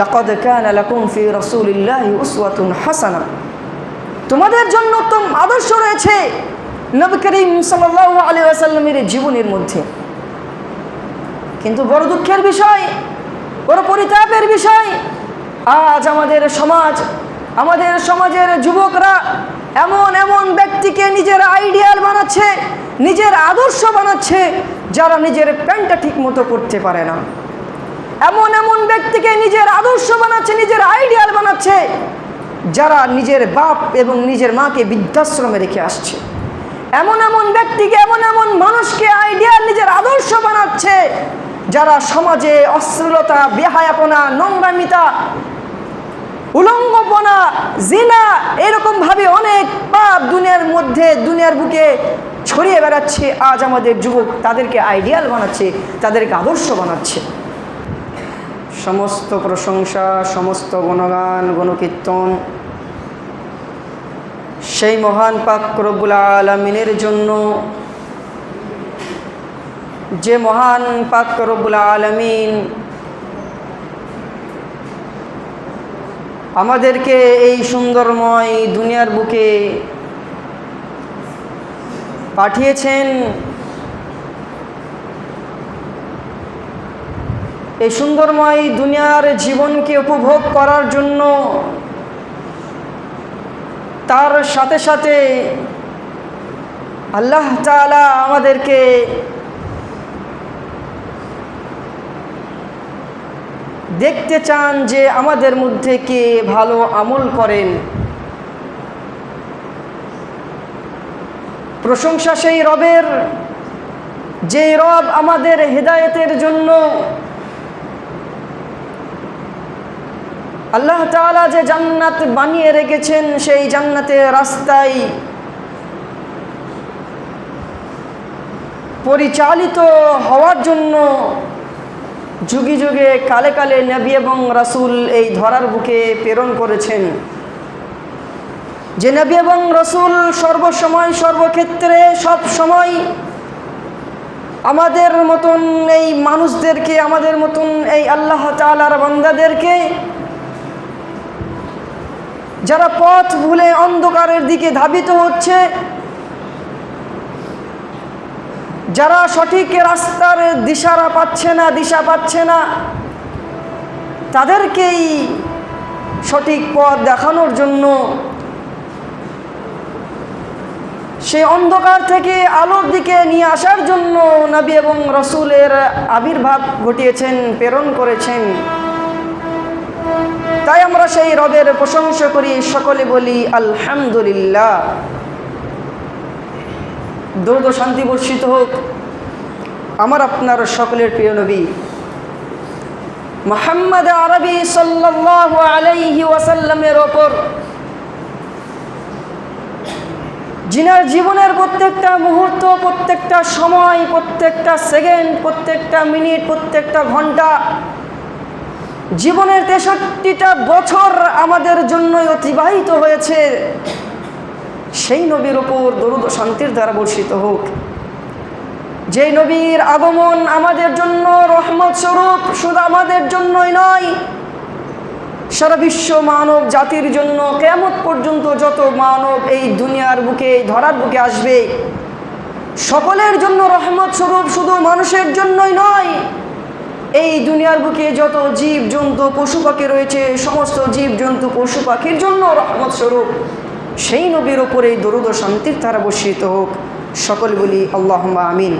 লাকদ কানা লাকুম ফি রাসূলিল্লাহি উসওয়াতুন হাসানা। তোমাদের জন্য উত্তম আদর্শ রয়েছে নবী করিম সাল্লাল্লাহু আলাইহি ওয়াসাল্লামের জীবনের মধ্যে। কিন্তু বড় দুঃখের বিষয়, বড় পরিতাপের বিষয়, আজ আমাদের সমাজ, আমাদের সমাজের যুবকরা এমন এমন ব্যক্তিকে নিজের আইডিয়াল বানাচ্ছে, নিজের আদর্শ বানাচ্ছে, যারা নিজের প্যান্টটা ঠিক মতো করতে পারে না। এমন এমন ব্যক্তিকে নিজের আদর্শ বানাচ্ছে, নিজের আইডিয়াল বানাচ্ছে, যারা নিজের বাপ এবং নিজের মাকে বৃদ্ধাশ্রমে রেখে আসছে। এমন এমন ব্যক্তিকে, এমন এমন মানুষকে আইডিয়াল নিজের আদর্শ বানাচ্ছে, যারা সমাজে অশ্লীলতা, বেহায়াপনা, নোংরামিতা, উলঙ্গপনা, জিনা এরকম ভাবে অনেক পাপ দুনিয়ার মধ্যে, দুনিয়ার বুকে ছড়িয়ে বেড়াচ্ছে। আজ আমাদের যুবক তাদেরকে আইডিয়াল বানাচ্ছে, তাদেরকে আদর্শ বানাচ্ছে। সমস্ত প্রশংসা, সমস্ত গণগান, গণকীর্তন। সেই মহান পাক রব্বুল আলমিনের জন্য যে মহান পাক রব্বুল আলমিন আমাদেরকে এই সুন্দরময় দুনিয়ার বুকে পাঠিয়েছেন এই সুন্দরময় দুনিয়ার জীবনকে উপভোগ করার জন্য তার সাথে সাথে আল্লাহ তাআলা আমাদেরকে দেখতে চান যে আমাদের মধ্যে কে ভালো আমল করেন। প্রশংসা সেই রবের যে রব আমাদের হেদায়েতের জন্য আল্লাহ তাআলা যে জান্নাত বানিয়ে রেখেছেন, সেই জান্নাতের রাস্তায় পরিচালিত হওয়ার জন্য যুগে যুগে কালে কালে নবী এবং রাসূল এই ধরার বুকে প্রেরণ করেছেন। যে নবী এবং রসুল সর্বসময়, সর্বক্ষেত্রে সব সময় আমাদের মতন এই মানুষদেরকে, আমাদের মতন এই আল্লাহ তালার বান্দাদেরকে যারা পথ ভুলে অন্ধকারের দিকে ধাবিত হচ্ছে, যারা সঠিক রাস্তার দিশারা পাচ্ছে না, দিশা পাচ্ছে না, তাদেরকেই সঠিক পথ দেখানোর জন্য সে অন্ধকার থেকে আলোর দিকে নিয়ে আসার জন্য নবী এবং রসুলের আবির্ভাব ঘটিয়েছেন, প্রেরণ করেছেন। তাই আমরা সেই রবের প্রশংসা করি, সকলে বলি আলহামদুলিল্লাহ। দ্রুত শান্তি বর্ষিত হোক। আমার আপনার সকলের প্রিয় নবী মোহাম্মদ আরবি সাল্লাহ আলাইহি ওয়াসাল্লামের ওপর, যিনার জীবনের প্রত্যেকটা মুহূর্ত, প্রত্যেকটা সময়, প্রত্যেকটা সেকেন্ড, প্রত্যেকটা মিনিট, প্রত্যেকটা ঘণ্টা জীবনের তেষট্টিটা বছর আমাদের জন্যই অতিবাহিত হয়েছে। সেই নবীর ওপর দরুদ শান্তির দ্বারা বর্ষিত হোক। যেই নবীর আগমন আমাদের জন্য রহমত স্বরূপ শুধু আমাদের জন্যই নয়, সারা বিশ্ব মানব জাতির জন্য কেমন পর্যন্ত যত মানব এই দুনিয়ার বুকে ধরার বুকে আসবে, সকলের জন্য রহমত স্বরূপ শুধু মানুষের জন্যই নয় এই দুনিয়ার বুকে যত জীব, জন্তু, পশু পাখি রয়েছে, সমস্ত জীব, জন্তু, পশু পাখির জন্য রহমত স্বরূপ। সেই নবীর ওপরে দরুদ শান্তির তারা বর্ষিত হোক। সকল বলি আল্লাহমা আমিন।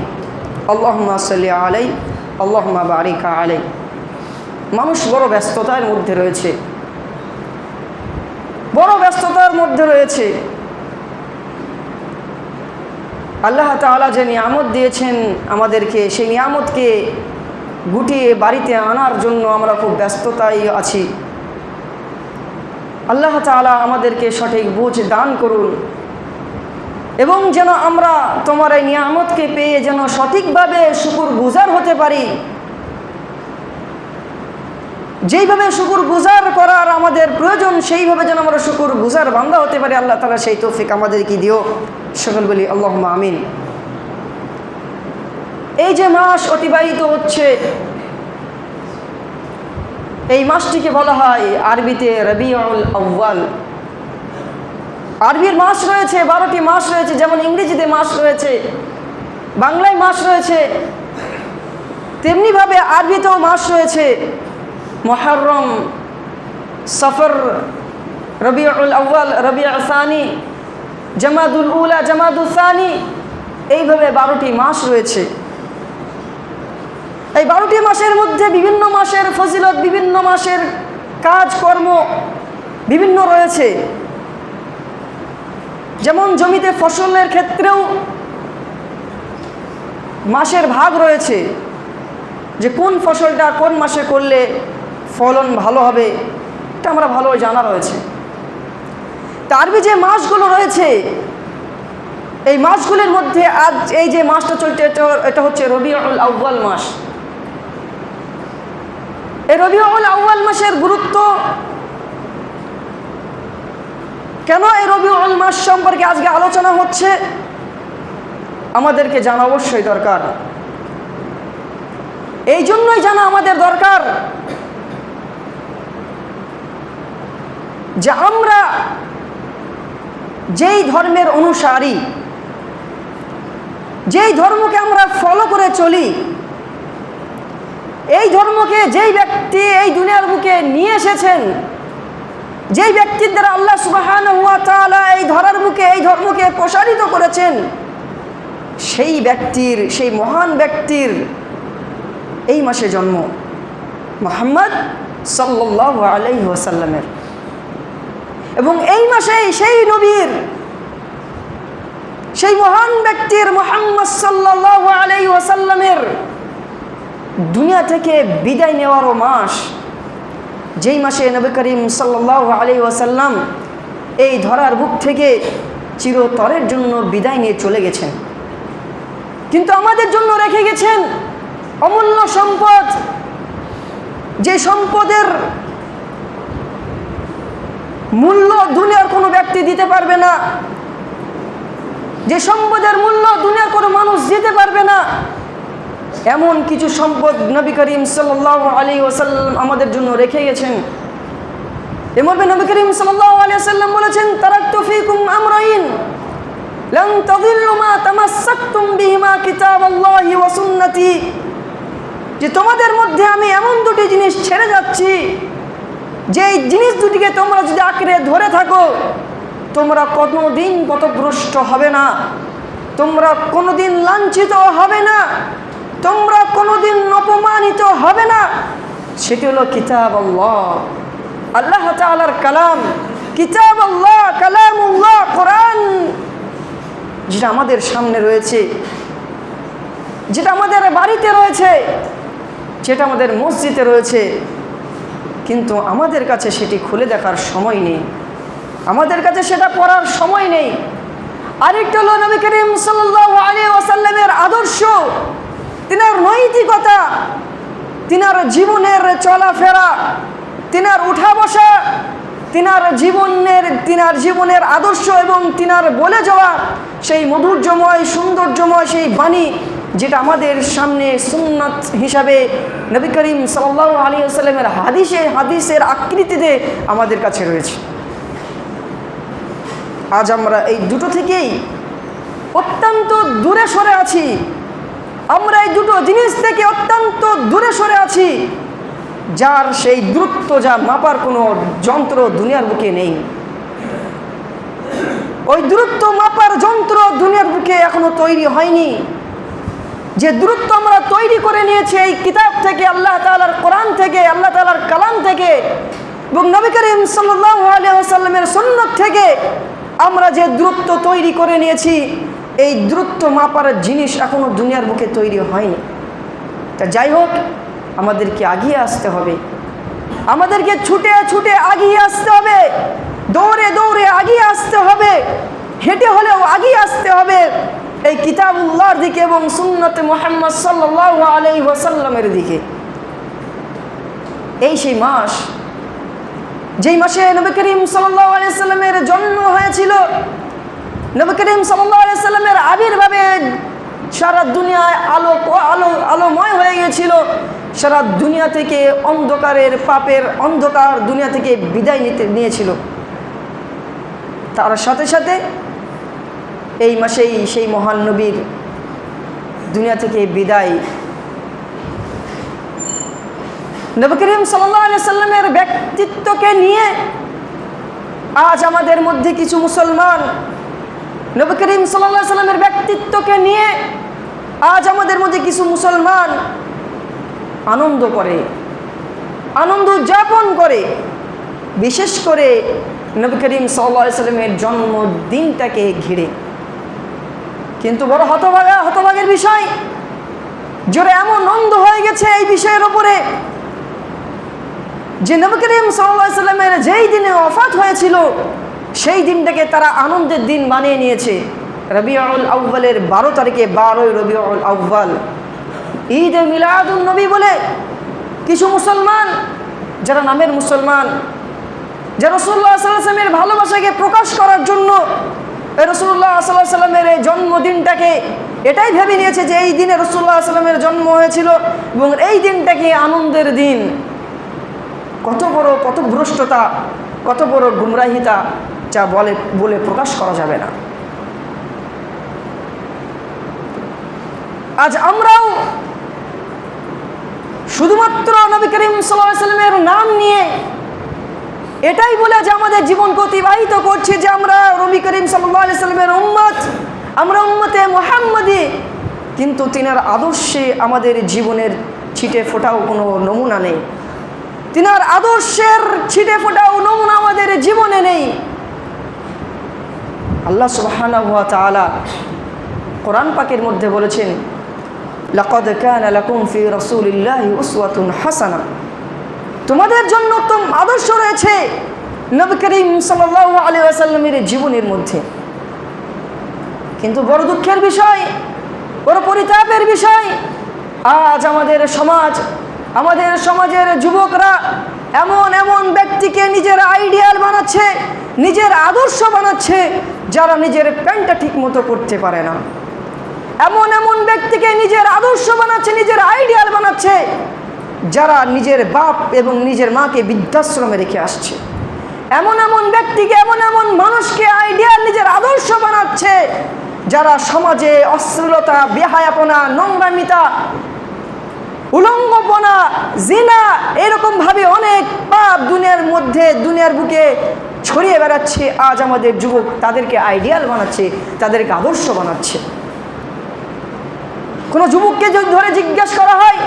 আল্লাহমা সাল্লি আলাই। আল্লাহমা বারিকা আলাই। মানুষ বড় ব্যস্ততার মধ্যে রয়েছে। বড় ব্যস্ততার মধ্যে রয়েছে। আল্লাহ তালা যে নিয়ামত দিয়েছেন আমাদেরকে, সেই নিয়ামতকে গুটিয়ে বাড়িতে আনার জন্য আমরা খুব ব্যস্ততায় আছি। আল্লাহ তালা আমাদেরকে সঠিক বুঝ দান করুন। এবং যেন আমরা তোমার এই নিয়ামতকে পেয়ে যেন সঠিকভাবে শুকুর গুজার হতে পারি। যেইভাবে শুকুর গুজার করার আমাদের প্রয়োজন, সেইভাবে যেন আমরা শুকুর গুজার বান্ধা হতে পারি। আল্লাহ তালা সেই তৌফিক আমাদেরকে দিও। সকল বলি আল্লাহ আমিন। এই যে মাস অতিবাহিত হচ্ছে, এই মাসটিকে বলা হয় আরবিতে রবিউল আউ্বাল আরবির মাস রয়েছে, বারোটি মাস রয়েছে, যেমন ইংরেজিতে মাস রয়েছে, বাংলায় মাস রয়েছে, তেমনিভাবে আরবিতেও মাস রয়েছে মহরম সফর, রবিউল আউ্বাল রবি সানি, জামাদুল উলা, জামাদুল সানি, এইভাবে বারোটি মাস রয়েছে। এই বারোটি মাসের মধ্যে বিভিন্ন মাসের ফজিলত, বিভিন্ন মাসের কাজকর্ম বিভিন্ন রয়েছে। যেমন জমিতে ফসলের ক্ষেত্রেও মাসের ভাগ রয়েছে। যে কোন ফসলটা কোন মাসে করলে ফলন ভালো হবে, এটা আমরা ভালো জানা রয়েছে। তারবি যে মাসগুলো রয়েছে, এই মাসগুলির মধ্যে আজ এই যে মাসটা চলছে, এটা এটা হচ্ছে রবিউল আউ্বাল মাস। এই রবিউল আউ্বাল মাসের গুরুত্ব? কেন এই রবিউল মাস সম্পর্কে আজকে আলোচনা হচ্ছে? আমাদেরকে জানা অবশ্যই দরকার। এই জন্যই জানা আমাদের দরকার যে আমরা যেই ধর্মের অনুসারী, যেই ধর্মকে আমরা ফলো করে চলি এই ধর্মকে যেই ব্যক্তি এই দুনিয়ার বুকে নিয়ে এসেছেন, যেই ব্যক্তির দ্বারা আল্লাহ সুবাহান হুয়া তাআলা এই ধরার বুকে, এই ধর্মকে প্রসারিত করেছেন, সেই ব্যক্তির, সেই মহান ব্যক্তির এই মাসে জন্ম মোহাম্মদ সাল্লাহ আলাইহি ওয়াসাল্লামের। এবং এই মাসেই সেই নবীর, সেই মহান ব্যক্তির মোহাম্মদ সাল্লাহ আলাই ওয়াসাল্লামের দুনিয়া থেকে বিদায় নেওয়ারও মাস, যেই মাসে নবী করিম সাল্লাহ আলি ওয়াসাল্লাম এই ধরার বুক থেকে চিরতরের জন্য বিদায় নিয়ে চলে গেছেন। কিন্তু আমাদের জন্য রেখে গেছেন অমূল্য সম্পদ। যে সম্পদের মূল্য দুনিয়ার কোনো ব্যক্তি দিতে পারবে না, যে সম্পদের মূল্য দুনিয়ার কোনো মানুষ দিতে পারবে না এমন কিছু সম্পদ নবী করিম সাল্লাহ আলী ওসাল্লাম আমাদের জন্য রেখে গেছেন এমরবে নবী করিম সাল্লাহ আলী সাল্লাম বলেছেন তারাক তফিকুম আমরাইন لن تضلوا ما تمسكتم بهما كتاب الله وسنتي যে তোমাদের মধ্যে আমি এমন দুটি জিনিস ছেড়ে যাচ্ছি যে এই জিনিস দুটিকে তোমরা যদি আঁকড়ে ধরে থাকো তোমরা কোনোদিন পথভ্রষ্ট হবে না তোমরা কোনোদিন লাঞ্ছিত হবে না তোমরা কোনোদিন অপমানিত হবে না। সেটি হলো কিতাব আল্লাহ আল্লাহ তালার কালাম। কিতাব আল্লাহ কালামুল্লাহ, কোরআন। যেটা আমাদের সামনে রয়েছে। যেটা আমাদের বাড়িতে রয়েছে। যেটা আমাদের মসজিদে রয়েছে। কিন্তু আমাদের কাছে সেটি খুলে দেখার সময় নেই। আমাদের কাছে সেটা পড়ার সময় নেই। আরেকটা হলো নবী করিম সাল্লাহ আলী ওয়াসাল্লামের আদর্শ। তিনার নৈতিকতা, তিনার জীবনের চলাফেরা, তিনার উঠা বসা, তিনার জীবনের তিনার জীবনের আদর্শ এবং তিনার বলে যাওয়া, সেই মধুর্যময় সৌন্দর্যময় সেই বাণী যেটা আমাদের সামনে সুন্নত হিসাবে নবী করিম সাল্লাহ আলী আসাল্লামের হাদিসে, হাদিসের আকৃতিতে আমাদের কাছে রয়েছে। আজ আমরা এই দুটো থেকেই অত্যন্ত দূরে সরে আছি। আমরা এই দুটো জিনিস থেকে অত্যন্ত দূরে সরে আছি, যার সেই দূরত্ব যা মাপার কোনো যন্ত্র দুনিয়ার বুকে নেই। ওই দূরত্ব মাপার যন্ত্র দুনিয়ার বুকে এখনও তৈরি হয়নি। যে দূরত্ব আমরা তৈরি করে নিয়েছি এই কিতাব থেকে, আল্লাহ তালার কোরআন থেকে, আল্লাহ তালার কালাম থেকে, এবং নবী করিম সাল্লামের সন্ন্যত থেকে আমরা যে দূরত্ব তৈরি করে নিয়েছি এই দ্রুত মাপার জিনিস এখনও দুনিয়ার বুকে তৈরি হয়নি। তা যাই হোক, আমাদেরকে আগিয়ে আসতে হবে। আমাদেরকে ছুটে ছুটে আগিয়ে আসতে হবে। দৌড়ে দৌড়ে আগিয়ে আসতে হবে। হেঁটে হলেও আগিয়ে আসতে হবে। এই কিতাবুল্লাহর দিকে এবং সুন্নতে মোহাম্মদ সাল্লাহ আলাই ওসাল্লামের দিকে। এই সেই মাস, যেই মাসে নবী করিম সাল্লাহ আলাইসাল্লামের জন্ম হয়েছিল নবী করিম আলাইসাল্লামের আবির্ভাবে সারা দুনিয়ায় আলো আলো, আলোময় হয়ে গিয়েছিল। সারা দুনিয়া থেকে অন্ধকারের পাপের অন্ধকার দুনিয়া থেকে বিদায় নিতে, নিয়েছিল। তার সাথে সাথে এই মাসেই সেই মহান নবীর দুনিয়া থেকে বিদায়। নবী করিম সাল্লামের ব্যক্তিত্বকে নিয়ে আজ আমাদের মধ্যে কিছু মুসলমান নবী করিম সাল্লাহ সাল্লামের ব্যক্তিত্বকে নিয়ে আজ আমাদের মধ্যে কিছু মুসলমান আনন্দ করে, আনন্দ উদযাপন করে। বিশেষ করে নবী করিম সাল্লামের জন্মদিনটাকে ঘিরে। কিন্তু বড় হতভাগা, হতভাগের বিষয়, জোরে এমন অন্ধ হয়ে গেছে এই বিষয়ের ওপরে যে নবী করিম সাল্লামের যেই দিনে অফাত হয়েছিল সেই দিনটাকে তারা আনন্দের দিন বানিয়ে নিয়েছে। রবিউল আউ্বালের বারো তারিখে বারোই রবিউল আউ্বাল ঈদ এ মিলাদুল নবী বলে কিছু মুসলমান, যারা নামের মুসলমান, যে রসুল্লাহ সাল্লামের ভালোবাসাকে প্রকাশ করার জন্য রসুল্লাহ সাল্লাহ সাল্লামের এই জন্মদিনটাকে এটাই ভেবে নিয়েছে যে এই দিনে রসুল্লাহ সাল্লামের জন্ম হয়েছিল এবং এই দিনটাকে আনন্দের দিন। কত বড়, কত ভ্রষ্টতা, কত বড় গুমরাহিতা যা বলে বলে প্রকাশ করা যাবে না। আজ আমরাও শুধুমাত্র নবী করিম সাল্লামের নাম নিয়ে এটাই বলে যে আমাদের জীবনকে অতিবাহিত করছি যে আমরা রবি করিম সাল্লামের উম্মত, আমরা উম্মতে মোহাম্মদি। কিন্তু তিনার আদর্শে আমাদের জীবনের ছিটে ফোটাও কোনো নমুনা নেই। তিনার আদর্শের ছিটে ফোটাও নমুনা আমাদের জীবনে নেই। আল্লাহ সুবাহানা হুয়া তালা কোরআন পাকের মধ্যে বলেছেন, লকদ কান লাকুম ফি রসুলিল্লাহি উসওয়াতুন হাসানা। তোমাদের জন্য উত্তম আদর্শ রয়েছে নবী করিম সাল্লাল্লাহু আলাইহি ওয়াসাল্লামের জীবনের মধ্যে। কিন্তু বড় দুঃখের বিষয়, বড় পরিতাপের বিষয়, আজ আমাদের সমাজ, আমাদের সমাজের যুবকরা এমন এমন ব্যক্তিকে নিজের আইডিয়াল বানাচ্ছে, নিজের আদর্শ বানাচ্ছে যারা নিজের প্যান্টটা ঠিক মতো করতে পারে না। এমন এমন ব্যক্তিকে নিজের আদর্শ বানাচ্ছে, নিজের আইডিয়াল বানাচ্ছে, যারা নিজের বাপ এবং নিজের মাকে বৃদ্ধাশ্রমে রেখে আসছে। এমন এমন ব্যক্তিকে, এমন এমন মানুষকে আইডিয়াল নিজের আদর্শ বানাচ্ছে, যারা সমাজে অশ্লীলতা, বেহায়াপনা, নোংরামিতা, উলঙ্গপনা, জিনা, এরকমভাবে অনেক পাপ দুনিয়ার মধ্যে, দুনিয়ার বুকে ছড়িয়ে বেড়াচ্ছে। আজ আমাদের যুবক তাদেরকে আইডিয়াল বানাচ্ছে, তাদেরকে আদর্শ বানাচ্ছে। কোনো যুবককে যদি ধরে জিজ্ঞাসা করা হয়,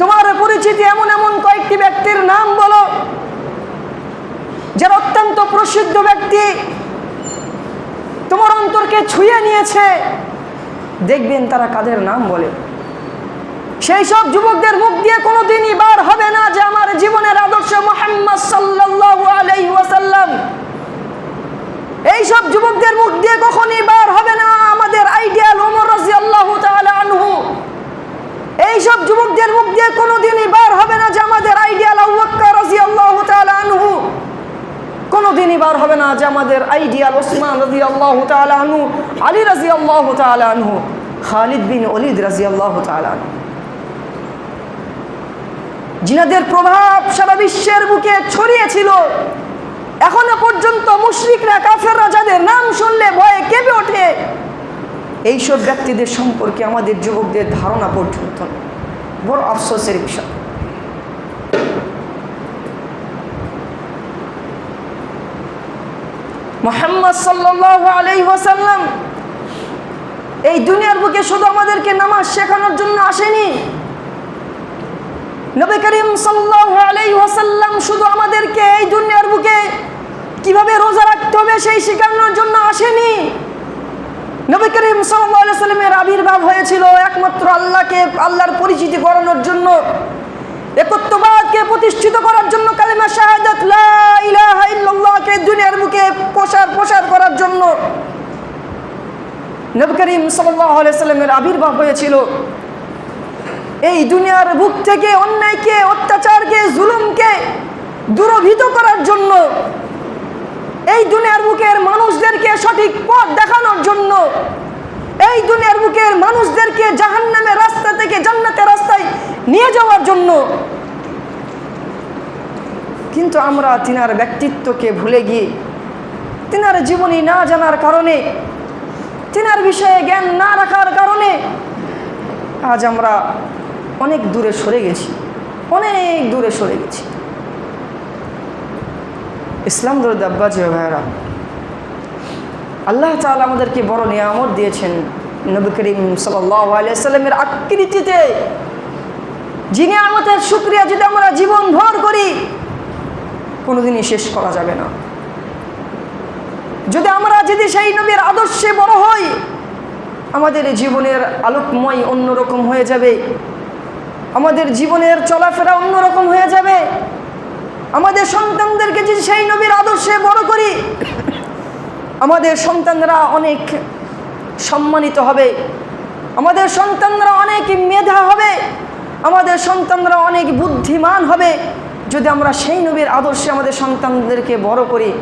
তোমার পরিচিতি এমন এমন কয়েকটি ব্যক্তির নাম বলো, যারা অত্যন্ত প্রসিদ্ধ ব্যক্তি, তোমার অন্তরকে ছুঁয়ে নিয়েছে। দেখবেন তারা কাদের নাম বলে। সেই সব যুবকদের মুখ দিয়ে কোনোদিনই বার হবে না যে আমার জীবনের আদর্শ মোহাম্মদ সাল্লাল্লাহু আলাইহি ওয়াসাল্লাম। এই সব যুবকদের মুখ দিয়ে কখনই বার হবে না আমাদের আইডিয়াল ওমর রাদিয়াল্লাহু তাআলা আনহু। এই সব যুবকদের মুখ দিয়ে কোনোদিনই বার হবে না যে আমাদের আইডিয়াল আবু বকর রাদিয়াল্লাহু তাআলা আনহু। কোনোদিনই বার হবে না যে আমাদের আইডিয়াল ওসমান রাদিয়াল্লাহু তাআলা আনহু, আলী রাদিয়াল্লাহু তাআলা আনহু, খালিদ বিন ওলিদ রাদিয়াল্লাহু তাআলা আনহু। জিনাদের প্রভাব সারা বিশ্বের বুকে ছড়িয়েছিল এখনও পর্যন্ত মুশরিকরা, কাফেররা যাদের নাম শুনলে ভয়ে কেঁপে ওঠে। এইসব ব্যক্তিদের সম্পর্কে আমাদের যুবকদের ধারণা পর্যন্ত বড় আফসোসের বিষয়। মোহাম্মদ সাল্লাহ এই দুনিয়ার বুকে শুধু আমাদেরকে নামাজ শেখানোর জন্য আসেনি। নবী করিম ওয়াসাল্লাম শুধু আমাদেরকে এই দুনিয়ার বুকে কীভাবে রোজা রাখতে হবে সেই শেখানোর জন্য আসেনি। নবী করিম সাল্লামের আবির্ভাব হয়েছিল একমাত্র আল্লাহকে, আল্লাহর পরিচিতি করানোর জন্য, একত্ববাদকে প্রতিষ্ঠিত করার জন্য কালিমা শাহাদাত ইল্লাল্লাহকে দুনিয়ার বুকে প্রসার প্রসার করার জন্য। নবী করিম আলাইহি সাল্লামের আবির্ভাব হয়েছিল। এই দুনিয়ার বুক থেকে অন্যায়কে, অত্যাচারকে, জুলুমকে দূরভীত করার জন্য, এই দুনিয়ার বুকের মানুষদেরকে সঠিক পথ দেখানোর জন্য, এই দুনিয়ার বুকের মানুষদেরকে জাহান্নামের রাস্তা থেকে জান্নাতের রাস্তায় নিয়ে যাওয়ার জন্য। কিন্তু আমরা তিনার ব্যক্তিত্বকে ভুলে গিয়ে, তিনার জীবনী না জানার কারণে, তিনার বিষয়ে জ্ঞান না রাখার কারণে আজ আমরা অনেক দূরে সরে গেছি। অনেক দূরে সরে গেছি। ইসলাম দরদ আব্বাজি ভাইরা আল্লাহ তাআলা আমাদেরকে বড় নিয়ামত দিয়েছেন নবী করিম সাল্লামের আকৃতিতে। যিনি আমাদের শুক্রিয়া যদি আমরা জীবন ভর করি, কোনোদিনই শেষ করা যাবে না। যদি আমরা যদি সেই নবীর আদর্শে বড় হই, আমাদের জীবনের আলোকময় অন্যরকম হয়ে যাবে। আমাদের জীবনের চলাফেরা অন্যরকম হয়ে যাবে। আমাদের সন্তানদেরকে যদি সেই নবীর আদর্শে বড় করি, আমাদের সন্তানরা অনেক সম্মানিত হবে। আমাদের সন্তানরা অনেক মেধা হবে। আমাদের সন্তানরা অনেক বুদ্ধিমান হবে। যদি আমরা সেই নবীর আদর্শে আমাদের সন্তানদেরকে বড় করি।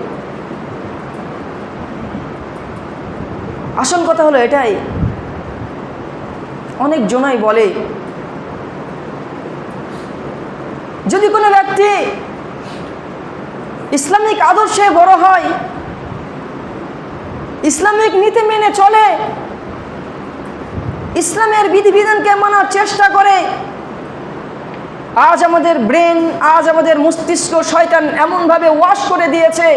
আসল কথা হলো এটাই। অনেক জনাই বলে যদি কোনো ব্যক্তি ইসলামিক আদর্শে বড় হয়, ইসলামিক নীতি মেনে চলে, ইসলামের বিধিবিধানকে মানার চেষ্টা করে, আজ আমাদের ব্রেন, আজ আমাদের মস্তিষ্ক শয়তান এমনভাবে ওয়াশ করে দিয়েছে,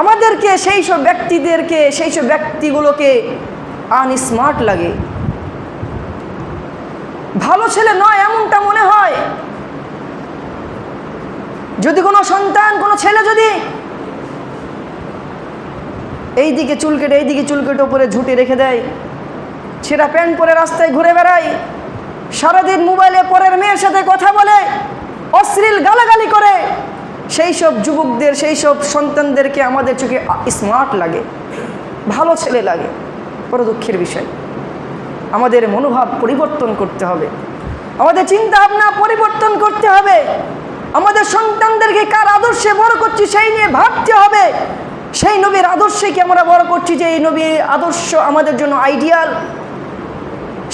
আমাদেরকে সেই সব ব্যক্তিদেরকে, সেই সব ব্যক্তিগুলোকে আনস্মার্ট লাগে। ভালো ছেলে নয় এমনটা মনে হয় যদি কোনো সন্তান, কোনো ছেলে যদি এই দিকে চুল কেটে এই দিকে চুল কেটে উপরে ঝুঁটে রেখে দেয়, ছেঁড়া প্যান্ট পরে রাস্তায় ঘুরে বেড়ায়, সারাদিন মোবাইলে পরের মেয়ের সাথে কথা বলে, অশ্লীল গালাগালি করে, সেই সব যুবকদের, সেই সব সন্তানদেরকে আমাদের চোখে স্মার্ট লাগে, ভালো ছেলে লাগে, বড় দুঃখের বিষয়। আমাদের মনোভাব পরিবর্তন করতে হবে। আমাদের চিন্তা ভাবনা পরিবর্তন করতে হবে। আমাদের সন্তানদেরকে কার আদর্শে বড় করছি সেই নিয়ে ভাবতে হবে। সেই নবীর আদর্শে কি আমরা বড় করছি যে এই নবীর আদর্শ আমাদের জন্য আইডিয়াল।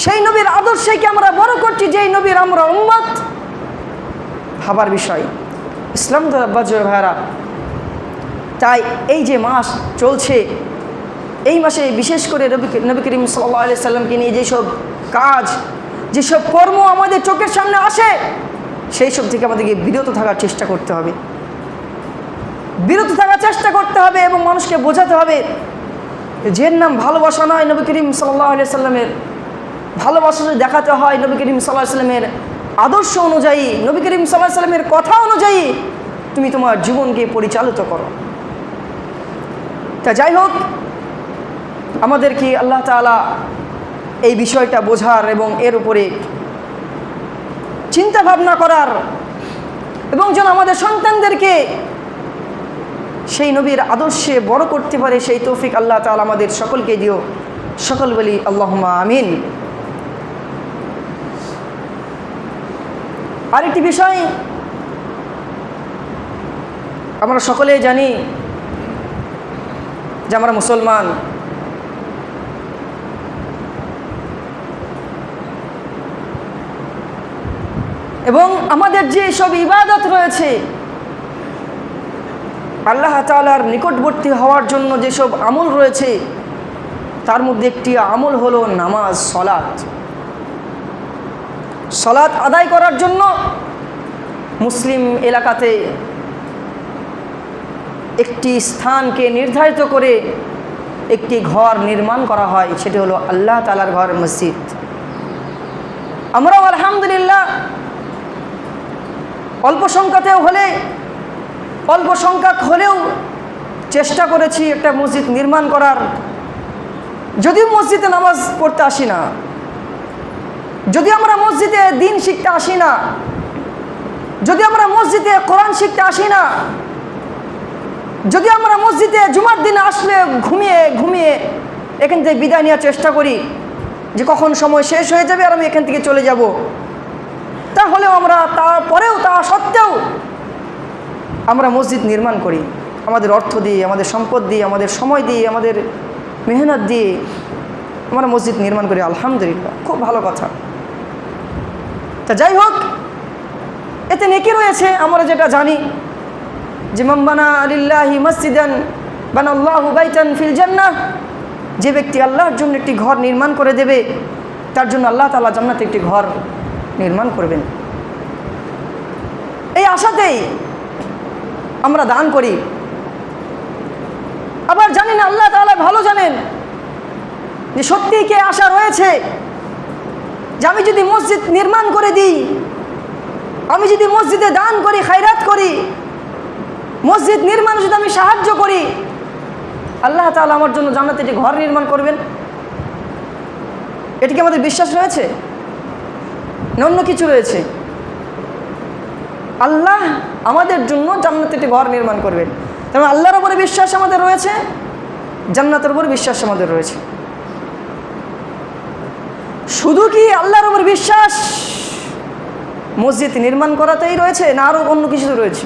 সেই নবীর আদর্শে কি আমরা বড় করছি যে এই নবীর আমরা উম্মত। ভাবার বিষয়। ইসলাম বাজয় ভাইরা, তাই এই যে মাস চলছে, এই মাসে বিশেষ করে নবী নবী করিম সাল্লাহ আলি সাল্লামকে নিয়ে যেসব কাজ, যেসব কর্ম আমাদের চোখের সামনে আসে সেই সব থেকে আমাদেরকে বিরত থাকার চেষ্টা করতে হবে। বিরত থাকার চেষ্টা করতে হবে এবং মানুষকে বোঝাতে হবে যে নাম ভালোবাসা নয় নবী করিম সাল্লাহ আলি সাল্লামের ভালোবাসা দেখাতে হয় নবী করিম সাল্লাহ সাল্লামের আদর্শ অনুযায়ী, নবী করিম সাল্লাহ সাল্লামের কথা অনুযায়ী তুমি তোমার জীবনকে পরিচালিত করো। তা যাই হোক, আমাদেরকে আল্লাহ তালা এই বিষয়টা বোঝার এবং এর উপরে চিন্তা ভাবনা করার এবং যেন আমাদের সন্তানদেরকে সেই নবীর আদর্শে বড় করতে পারে, সেই তৌফিক আল্লাহ তালা আমাদের সকলকে দিও। সকল বলি আল্লাহ আমিন। আরেকটি বিষয় আমরা সকলেই জানি যে আমরা মুসলমান। এবং আমাদের যে সব ইবাদত রয়েছে, আল্লাহ তালার নিকটবর্তী হওয়ার জন্য যেসব আমল রয়েছে, তার মধ্যে একটি আমল হলো নামাজ সলাৎ সলাৎ আদায় করার জন্য মুসলিম এলাকাতে একটি স্থানকে নির্ধারিত করে একটি ঘর নির্মাণ করা হয়, সেটি হলো আল্লাহ তালার ঘর, মসজিদ। আমরাও আলহামদুলিল্লাহ অল্প সংখ্যাতেও হলে, অল্প সংখ্যক হলেও চেষ্টা করেছি একটা মসজিদ নির্মাণ করার। যদিও মসজিদে নামাজ পড়তে আসি না। যদি আমরা মসজিদে দিন শিখতে আসি না। যদি আমরা মসজিদে কোরআন শিখতে আসি না। যদি আমরা মসজিদে জুমার দিনে আসলে ঘুমিয়ে ঘুমিয়ে এখান থেকে বিদায় নেওয়ার চেষ্টা করি যে কখন সময় শেষ হয়ে যাবে আর আমি এখান থেকে চলে যাব। তাহলেও আমরা তারপরেও তা সত্ত্বেও আমরা মসজিদ নির্মাণ করি। আমাদের অর্থ দিয়ে, আমাদের সম্পদ দিয়ে, আমাদের সময় দিয়ে, আমাদের মেহনত দিয়ে আমরা মসজিদ নির্মাণ করি, আলহামদুলিল্লাহ। খুব ভালো কথা। তা যাই হোক, এতে নেকি রয়েছে, আমরা যেটা জানি যে মাম্বানা আলিল্লাহি মসজিদান বানাল্লাহু বাইতান জান্নাহ। যে ব্যক্তি আল্লাহর জন্য একটি ঘর নির্মাণ করে দেবে, তার জন্য আল্লাহ তালা জান্নাতে একটি ঘর নির্মাণ করবেন। এই আশাতেই আমরা দান করি। আবার জানেন, আল্লাহ তাআলা ভালো জানেন যে সত্যিই কে আশা রয়েছে? যে আমি যদি মসজিদ নির্মাণ করে দিই, আমি যদি মসজিদে দান করি, খায়রাত করি, মসজিদ নির্মাণে যদি আমি সাহায্য করি, আল্লাহ তাআলা আমার জন্য জানাতে যে ঘর নির্মাণ করবেন, এটি কি আমাদের বিশ্বাস রয়েছে? অন্য কিছু রয়েছে। আল্লাহ আমাদের জন্য জান্নাতে একটি ঘর নির্মাণ করবেন। তেমন আল্লাহর উপরে বিশ্বাস আমাদের রয়েছে, জান্নাতের উপরে বিশ্বাস আমাদের রয়েছে। শুধু কি আল্লাহর উপর বিশ্বাস? মসজিদ নির্মাণ করাতেই রয়েছে না আরও অন্য কিছু রয়েছে?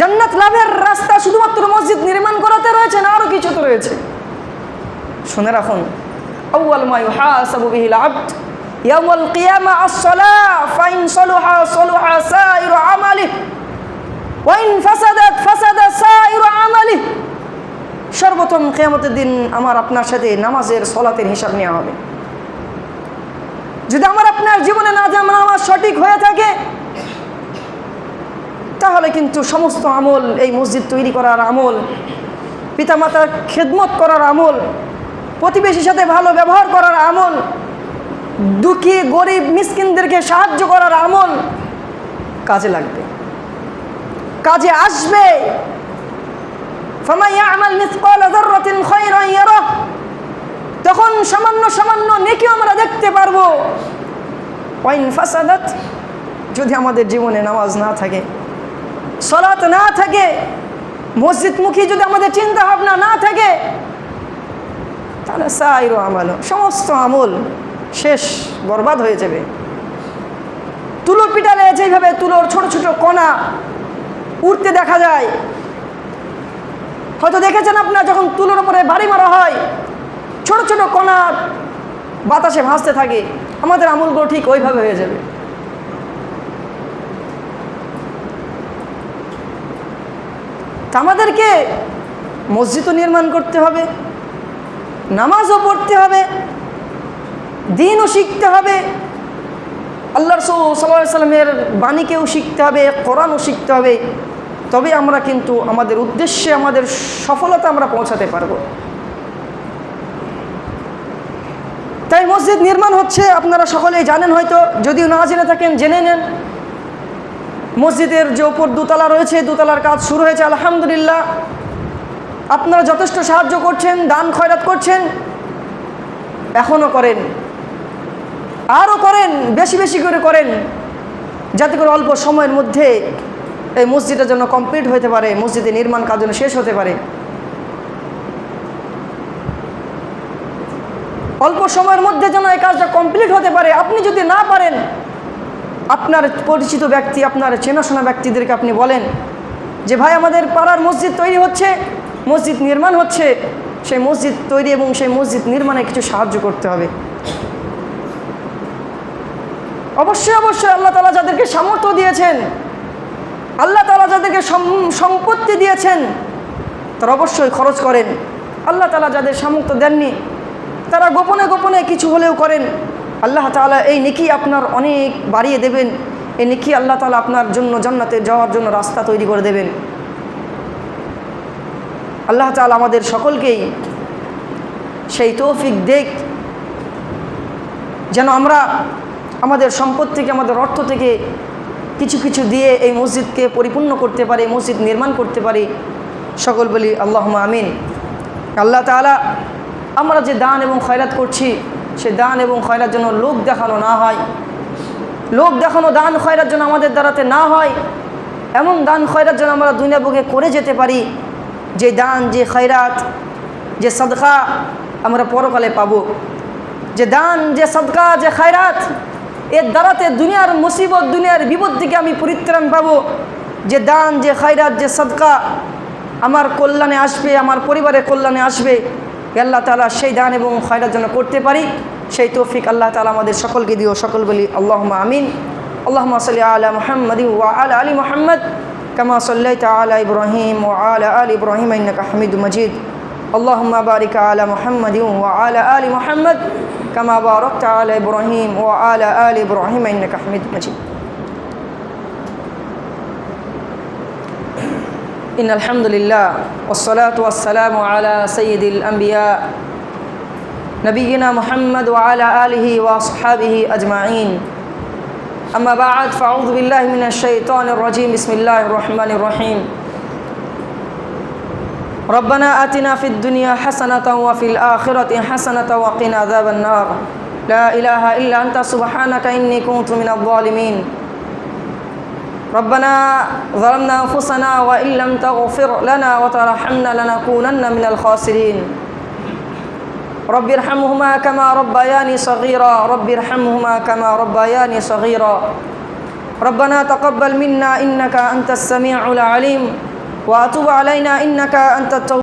জান্নাত লাভের রাস্তা শুধুমাত্র মসজিদ নির্মাণ করাতে রয়েছে না আরও কিছু তো রয়েছে? শুনে রাখুন, আউয়াল মা ইউহাসাবু বিহিল আবদ। ইয়াউমাল কিয়ামা আস-সালাহ ফাইন সালুহা সালুহা সাইরু আমালিহি ওয়াইন ফাসাদাত ফাসাদা সাইরু আমালিহি সর্বপ্রথম কিয়ামতের দিন আমার আপনার সাথে নামাজের সলাতের হিসাব নেওয়া হবে। যদি আমার আপনার জীবনে না যেমন আমার সঠিক হয়ে থাকে, তাহলে কিন্তু সমস্ত আমল, এই মসজিদ তৈরি করার আমল, পিতামাতার খেদমত করার আমল, প্রতিবেশীর সাথে ভালো ব্যবহার করার আমল দুঃখী, গরিব মিসকিনদেরকে সাহায্য করার আমল কাজে লাগবে। কাজে আসবে। তখন সামান্য সামান্য নেকি আমরা দেখতে পারব। যদি আমাদের জীবনে নামাজ না থাকে, সলাত না থাকে, মসজিদমুখী যদি আমাদের চিন্তা ভাবনা না থাকে, তাহলে সাইর আমল সমস্ত আমল শেষ বরবাদ হয়ে যাবে। তুলো পিটালে যেভাবে তুলোর ছোট ছোট কণা উঠতে দেখা যায়, হয়তো দেখেছেন আপনার যখন তুলোর উপরে বাড়ি মারা হয়, ছোট ছোট কণা বাতাসে ভাসতে থাকে, আমাদের আমলগুলো ঠিক ওইভাবে হয়ে যাবে। আমাদেরকে মসজিদও নির্মাণ করতে হবে, নামাজও পড়তে হবে দিনও শিখতে হবে। আল্লাহ সাল্লাহ সাল্লামের বাণীকেও শিখতে হবে, কোরআনও শিখতে হবে। তবে আমরা কিন্তু আমাদের উদ্দেশ্যে, আমাদের সফলতা আমরা পৌঁছাতে পারব। তাই মসজিদ নির্মাণ হচ্ছে, আপনারা সকলেই জানেন হয়তো, যদিও না জেনে থাকেন, জেনে নেন। মসজিদের যে ওপর দোতলা রয়েছে, দোতলার কাজ শুরু হয়েছে, আলহামদুলিল্লাহ। আপনারা যথেষ্ট সাহায্য করছেন, দান খয়রাত করছেন এখনও করেন। আরও করেন, বেশি বেশি করে করেন, যাতে করে অল্প সময়ের মধ্যে এই মসজিদটা যেন কমপ্লিট হতে পারে, মসজিদের নির্মাণ কাজ যেন শেষ হতে পারে। অল্প সময়ের মধ্যে যেন এই কাজটা কমপ্লিট হতে পারে। আপনি যদি না পারেন, আপনার পরিচিত ব্যক্তি, আপনার চেনাশোনা ব্যক্তিদেরকে আপনি বলেন যে, ভাই, আমাদের পাড়ার মসজিদ তৈরি হচ্ছে, মসজিদ নির্মাণ হচ্ছে, সেই মসজিদ তৈরি এবং সেই মসজিদ নির্মাণে কিছু সাহায্য করতে হবে। অবশ্যই অবশ্যই আল্লাহ তালা যাদেরকে সামর্থ্য দিয়েছেন, আল্লাহ তালা যাদেরকে সম্পত্তি দিয়েছেন, তারা অবশ্যই খরচ করেন। আল্লাহ তালা যাদের সামর্থ্য দেননি, তারা গোপনে গোপনে কিছু হলেও করেন। আল্লাহ তালা এই নিকি আপনার অনেক বাড়িয়ে দেবেন। এই নিকি আল্লাহ তালা আপনার জন্য জান্নাতে যাওয়ার জন্য রাস্তা তৈরি করে দেবেন। আল্লাহ তালা আমাদের সকলকেই সেই তৌফিক দেখ, যেন আমরা আমাদের সম্পদ থেকে, আমাদের অর্থ থেকে কিছু কিছু দিয়ে এই মসজিদকে পরিপূর্ণ করতে পারি মসজিদ নির্মাণ করতে পারি। সকল বলি আল্লাহ আমিন। আল্লাহ তালা আমরা যে দান এবং খয়রাত করছি, সে দান এবং খয়রাত যেন লোক দেখানো না হয়। লোক দেখানো দান, খয়রাত যেন আমাদের দ্বারাতে না হয়। এমন দান, খয়রাত যেন আমরা দুনিয়া বুকে করে যেতে পারি। যে দান, যে খয়রাত, যে সদকা আমরা পরকালে পাব। যে দান, যে সদকা, যে খয়রাত এর দ্বারাতে দুনিয়ার মুসিবত, দুনিয়ার বিপদ থেকে আমি পরিত্রাণ পাবো। যে দান, যে খায়রাত, যে সদকা আমার কল্যাণে আসবে, আমার পরিবারের কল্যাণে আসবে আল্লাহ তালা সেই দান এবং খয়রার জন্য করতে পারি, সেই তৌফিক আল্লাহ তালা আমাদের সকলকে দিও। সকল বলি আল্লাহ আমিন আল্লাহ সাল্লি আলা মোহাম্মদ আল আলী মোহাম্মদ, কামা সাল্লাই তালা ইব্রাহিম ও আলা আল ইব্রাহিম, ইন্নাকা হামিদ মজিদ। আল্লাহ বারিক আলা মোহাম্মদ আলা আলী মোহাম্মদ كما باركت على إبراهيم وعلى آل إبراهيم إنك حميد مجيد. إن الحمد لله والصلاة والسلام على سيد الأنبياء نبينا محمد وعلى آله وأصحابه أجمعين. أما بعد فأعوذ بالله من الشيطان الرجيم. بسم الله الرحمن الرحيم. ربنا آتنا في الدنيا حسنة وفي الآخرة حسنة وقنا عذاب النار. لا إله إلا أنت سبحانك إني كنت من الظالمين. ربنا ظلمنا أنفسنا وإن لم تغفر لنا وترحمنا لنكونن من الخاسرين. رب ارحمهما كما ربياني صغيرا. رب ارحمهما كما ربياني صغيرا. ربنا تقبل منا إنك أنت السميع العليم. وأتوب علينا إنك أنت التوبة